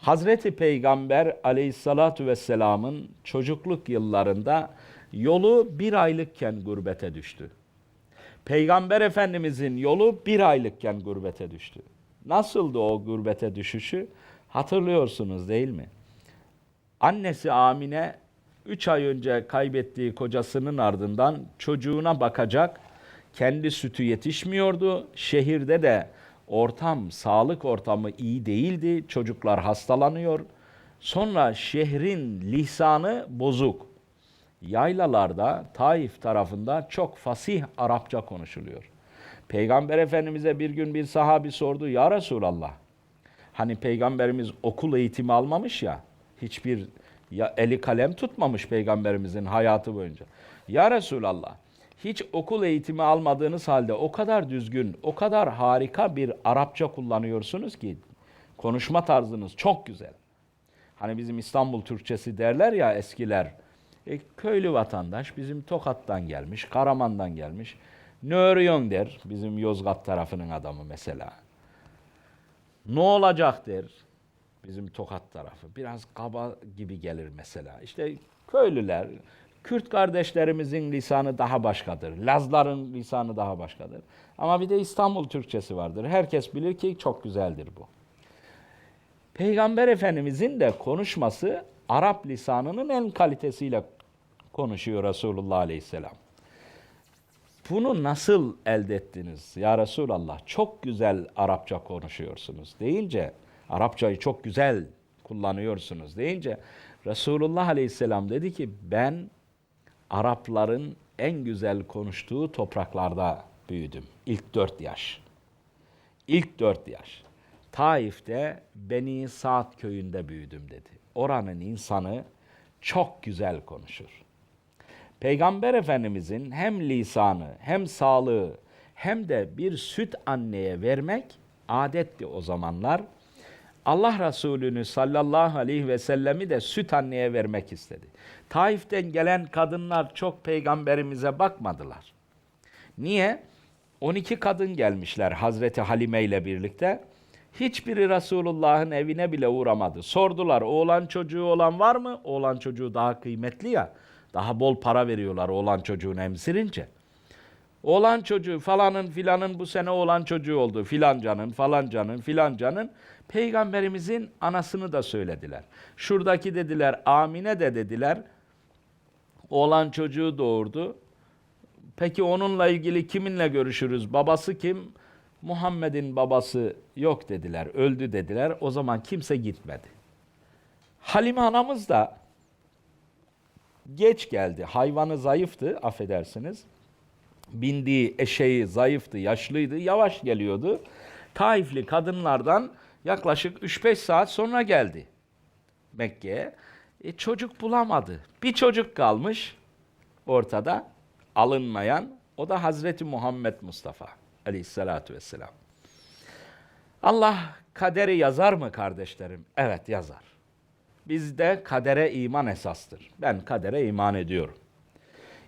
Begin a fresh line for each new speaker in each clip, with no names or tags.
Hazreti Peygamber aleyhissalatu vesselamın çocukluk yıllarında yolu bir aylıkken gurbete düştü. Peygamber Efendimizin yolu bir aylıkken gurbete düştü. Nasıldı o gurbete düşüşü? Hatırlıyorsunuz değil mi? Annesi Amine 3 ay önce kaybettiği kocasının ardından çocuğuna bakacak. Kendi sütü yetişmiyordu. Şehirde de ortam, sağlık ortamı iyi değildi. Çocuklar hastalanıyor. Sonra şehrin lisanı bozuk. Yaylalarda Taif tarafında çok fasih Arapça konuşuluyor. Peygamber Efendimiz'e bir gün bir sahabi sordu. Ya Resulallah Hani peygamberimiz okul eğitimi almamış ya, hiçbir ya eli kalem tutmamış peygamberimizin hayatı boyunca. Ya Resulallah, hiç okul eğitimi almadığınız halde o kadar düzgün, o kadar harika bir Arapça kullanıyorsunuz ki konuşma tarzınız çok güzel. Hani bizim İstanbul Türkçesi derler ya eskiler. E, köylü vatandaş bizim Tokat'tan gelmiş, Karaman'dan gelmiş. Ne der bizim Yozgat tarafının adamı mesela. Ne olacak der bizim Tokat tarafı. Biraz kaba gibi gelir mesela. İşte köylüler, Kürt kardeşlerimizin lisanı daha başkadır. Lazların lisanı daha başkadır. Ama bir de İstanbul Türkçesi vardır. Herkes bilir ki çok güzeldir bu. Peygamber Efendimizin de konuşması Arap lisanının en kalitesiyle konuşuyor Resulullah Aleyhisselam. Bunu nasıl elde ettiniz ya Resulallah? Çok güzel Arapça konuşuyorsunuz deyince, Arapçayı çok güzel kullanıyorsunuz deyince Resulullah Aleyhisselam dedi ki ben Arapların en güzel konuştuğu topraklarda büyüdüm. İlk dört yaş. İlk dört yaş. Taif'te Beni Saat köyünde büyüdüm dedi. Oranın insanı çok güzel konuşur. Peygamber Efendimizin hem lisanı hem sağlığı hem de bir süt anneye vermek adetti o zamanlar. Allah Resulü'nü sallallahu aleyhi ve sellemi de süt anneye vermek istedi. Taif'ten gelen kadınlar çok peygamberimize bakmadılar. Niye? 12 kadın gelmişler Hazreti Halime ile birlikte. Hiçbiri Resulullah'ın evine bile uğramadı. Sordular oğlan çocuğu olan var mı? Oğlan çocuğu daha kıymetli ya. Daha bol para veriyorlar oğlan çocuğunu emzirince. Oğlan çocuğu falanın filanın bu sene oğlan çocuğu oldu. Filancanın falancanın filancanın. Peygamberimizin anasını da söylediler. Şuradaki dediler Amine de dediler. Oğlan çocuğu doğurdu. Peki onunla ilgili kiminle görüşürüz? Babası kim? Muhammed'in babası yok dediler, öldü dediler. O zaman kimse gitmedi. Halime anamız da geç geldi. Hayvanı zayıftı, affedersiniz. Bindiği eşeği zayıftı, yaşlıydı, yavaş geliyordu. Taifli kadınlardan yaklaşık 3-5 saat sonra geldi Mekke'ye. E, çocuk bulamadı. Bir çocuk kalmış ortada, alınmayan. O da Hazreti Muhammed Mustafa aleyhissalatu vesselam. Allah kaderi yazar mı kardeşlerim? Evet yazar. Bizde kadere iman esastır. Ben kadere iman ediyorum.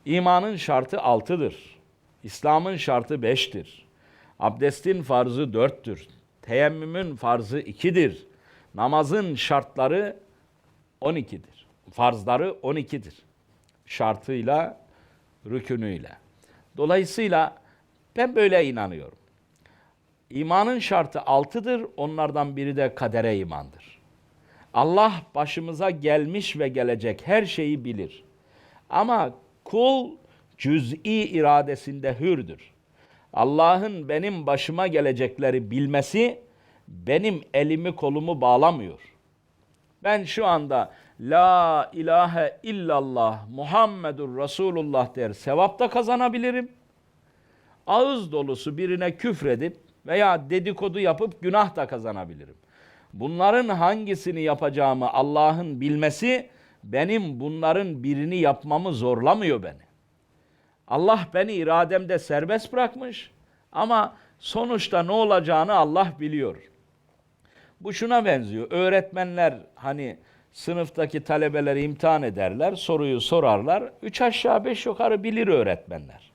İmanın şartı altıdır. İslam'ın şartı beştir. Abdestin farzı dörttür. Teyemmümün farzı ikidir. Namazın şartları on ikidir. Farzları on ikidir. Şartıyla, rükünüyle. Dolayısıyla ben böyle inanıyorum. İmanın şartı altıdır. Onlardan biri de kadere imandır. Allah başımıza gelmiş ve gelecek her şeyi bilir. Ama kul cüz'i iradesinde hürdür. Allah'ın benim başıma gelecekleri bilmesi benim elimi kolumu bağlamıyor. Ben şu anda La ilahe illallah Muhammedur Resulullah der sevap da kazanabilirim. Ağız dolusu birine küfredip veya dedikodu yapıp günah da kazanabilirim. Bunların hangisini yapacağımı Allah'ın bilmesi benim bunların birini yapmamı zorlamıyor beni. Allah beni irademde serbest bırakmış ama sonuçta ne olacağını Allah biliyor. Bu şuna benziyor. Öğretmenler hani sınıftaki talebeleri imtihan ederler, soruyu sorarlar. Üç aşağı beş yukarı bilir öğretmenler.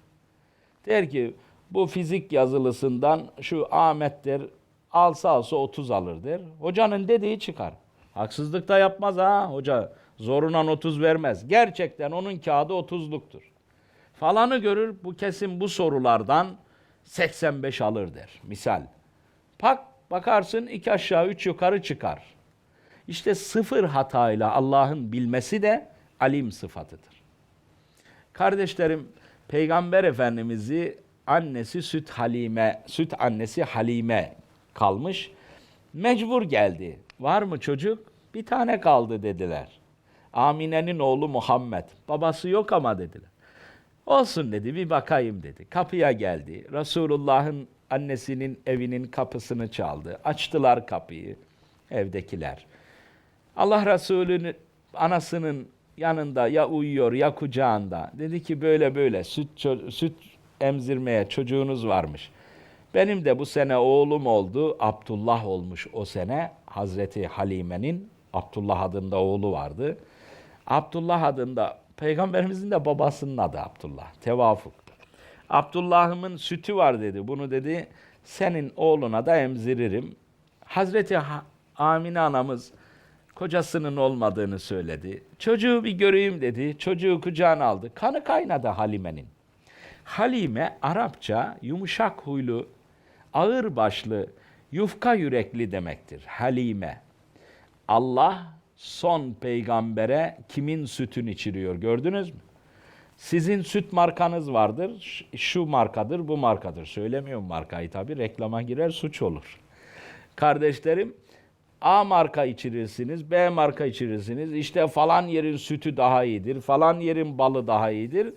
Der ki bu fizik yazılısından şu Ahmet der alsa alsa 30 alır der. Hocanın dediği çıkar. Haksızlık da yapmaz ha hoca. Zorundan 30 vermez. Gerçekten onun kağıdı 30'luktur. Falanı görür bu kesin bu sorulardan 85 alır der. Misal. Pak bakarsın iki aşağı üç yukarı çıkar. İşte sıfır hatayla Allah'ın bilmesi de alim sıfatıdır. Kardeşlerim, Peygamber Efendimiz'i annesi Süt Halime, Süt annesi Halime kalmış. Mecbur geldi. Var mı çocuk? Bir tane kaldı dediler. Amine'nin oğlu Muhammed. Babası yok ama dediler. Olsun dedi bir bakayım dedi. Kapıya geldi. Resulullah'ın annesinin evinin kapısını çaldı. Açtılar kapıyı evdekiler. Allah Resulü'nün anasının yanında ya uyuyor ya kucağında. Dedi ki böyle böyle süt, süt emzirmeye çocuğunuz varmış. Benim de bu sene oğlum oldu. Abdullah olmuş o sene. Hazreti Halime'nin Abdullah adında oğlu vardı. Abdullah adında peygamberimizin de babasının adı Abdullah. Tevafuk. Abdullah'ımın sütü var dedi. Bunu dedi senin oğluna da emziririm. Hazreti Ha- Amine anamız kocasının olmadığını söyledi. Çocuğu bir göreyim dedi. Çocuğu kucağına aldı. Kanı kaynadı Halime'nin. Halime Arapça yumuşak huylu, ağır başlı, yufka yürekli demektir. Halime. Allah son peygambere kimin sütünü içiriyor gördünüz mü? Sizin süt markanız vardır. Şu markadır, bu markadır. Söylemiyorum markayı tabii. Reklama girer suç olur. Kardeşlerim A marka içirirsiniz, B marka içirirsiniz. İşte falan yerin sütü daha iyidir, falan yerin balı daha iyidir.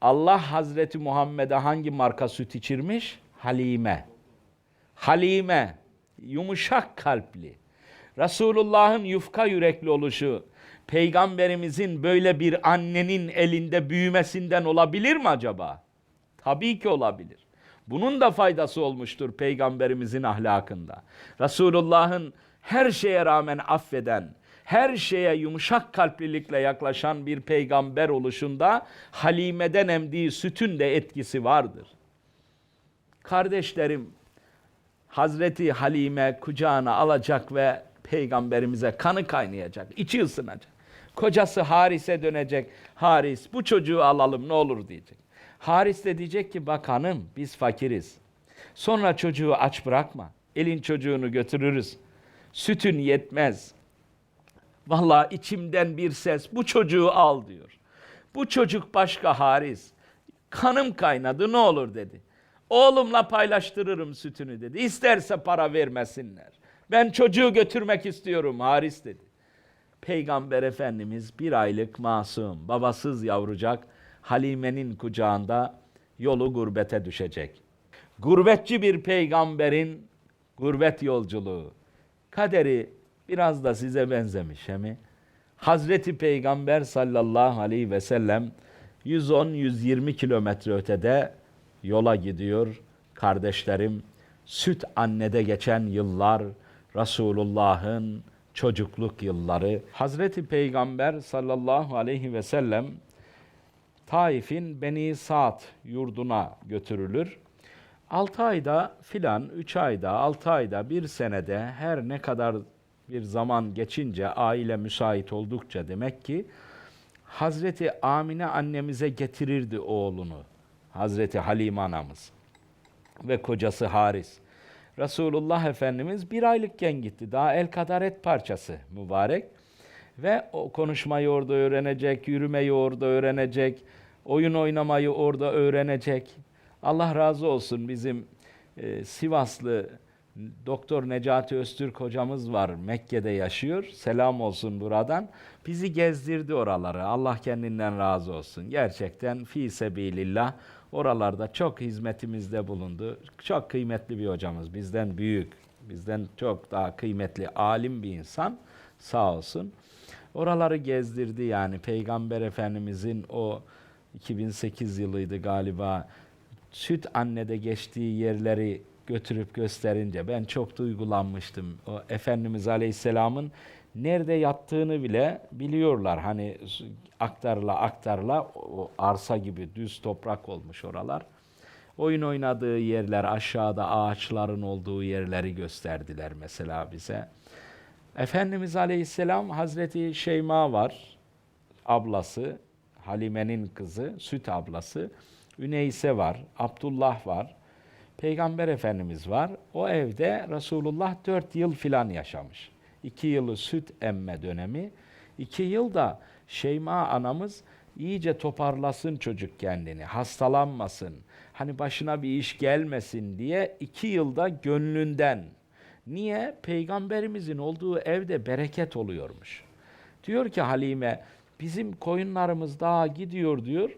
Allah Hazreti Muhammed'e hangi marka süt içirmiş? Halime. Halime, yumuşak kalpli. Resulullah'ın yufka yürekli oluşu, peygamberimizin böyle bir annenin elinde büyümesinden olabilir mi acaba? Tabii ki olabilir. Bunun da faydası olmuştur peygamberimizin ahlakında. Resulullah'ın her şeye rağmen affeden, her şeye yumuşak kalplilikle yaklaşan bir peygamber oluşunda Halime'den emdiği sütün de etkisi vardır. Kardeşlerim, Hazreti Halime kucağına alacak ve peygamberimize kanı kaynayacak, içi ısınacak. Kocası Haris'e dönecek. Haris bu çocuğu alalım ne olur diyecek. Haris de diyecek ki bak hanım biz fakiriz. Sonra çocuğu aç bırakma. Elin çocuğunu götürürüz. Sütün yetmez. Vallahi içimden bir ses bu çocuğu al diyor. Bu çocuk başka Haris. Kanım kaynadı ne olur dedi. Oğlumla paylaştırırım sütünü dedi. İsterse para vermesinler. Ben çocuğu götürmek istiyorum Haris dedi. Peygamber Efendimiz bir aylık masum, babasız yavrucak Halime'nin kucağında yolu gurbete düşecek. Gurbetçi bir peygamberin gurbet yolculuğu. Kaderi biraz da size benzemiş he mi? Hazreti Peygamber sallallahu aleyhi ve sellem 110-120 kilometre ötede yola gidiyor. Kardeşlerim, süt annede geçen yıllar, Resulullah'ın çocukluk yılları. Hazreti Peygamber sallallahu aleyhi ve sellem Taif'in Beni Saat yurduna götürülür. 6 ayda filan, 3 ayda, 6 ayda, bir senede her ne kadar bir zaman geçince, aile müsait oldukça demek ki Hazreti Amine annemize getirirdi oğlunu. Hazreti Halime anamız ve kocası Haris. Resulullah Efendimiz bir aylıkken gitti. Daha el kadar et parçası mübarek. Ve o konuşmayı orada öğrenecek, yürümeyi orada öğrenecek, oyun oynamayı orada öğrenecek. Allah razı olsun bizim e, Sivaslı Doktor Necati Öztürk hocamız var. Mekke'de yaşıyor. Selam olsun buradan. Bizi gezdirdi oraları. Allah kendinden razı olsun. Gerçekten fi sebilillah oralarda çok hizmetimizde bulundu. Çok kıymetli bir hocamız. Bizden büyük, bizden çok daha kıymetli, alim bir insan. Sağ olsun. Oraları gezdirdi yani Peygamber Efendimizin o 2008 yılıydı galiba süt annede geçtiği yerleri götürüp gösterince ben çok duygulanmıştım. O Efendimiz Aleyhisselam'ın nerede yattığını bile biliyorlar. Hani aktarla aktarla o arsa gibi düz toprak olmuş oralar. Oyun oynadığı yerler aşağıda ağaçların olduğu yerleri gösterdiler mesela bize. Efendimiz Aleyhisselam Hazreti Şeyma var, ablası, Halime'nin kızı, süt ablası. Üneyse var, Abdullah var, Peygamber Efendimiz var. O evde Resulullah dört yıl filan yaşamış. İki yılı süt emme dönemi. iki yıl da Şeyma anamız iyice toparlasın çocuk kendini, hastalanmasın. Hani başına bir iş gelmesin diye iki yılda gönlünden. Niye? Peygamberimizin olduğu evde bereket oluyormuş. Diyor ki Halime, bizim koyunlarımız daha gidiyor diyor.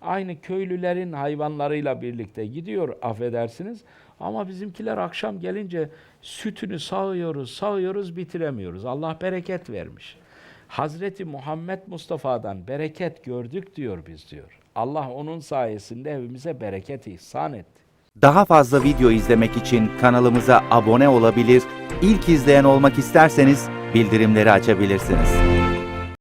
Aynı köylülerin hayvanlarıyla birlikte gidiyor affedersiniz. Ama bizimkiler akşam gelince sütünü sağıyoruz, sağıyoruz, bitiremiyoruz. Allah bereket vermiş. Hazreti Muhammed Mustafa'dan bereket gördük diyor biz diyor. Allah onun sayesinde evimize bereket ihsan etti.
Daha fazla video izlemek için kanalımıza abone olabilir, ilk izleyen olmak isterseniz bildirimleri açabilirsiniz.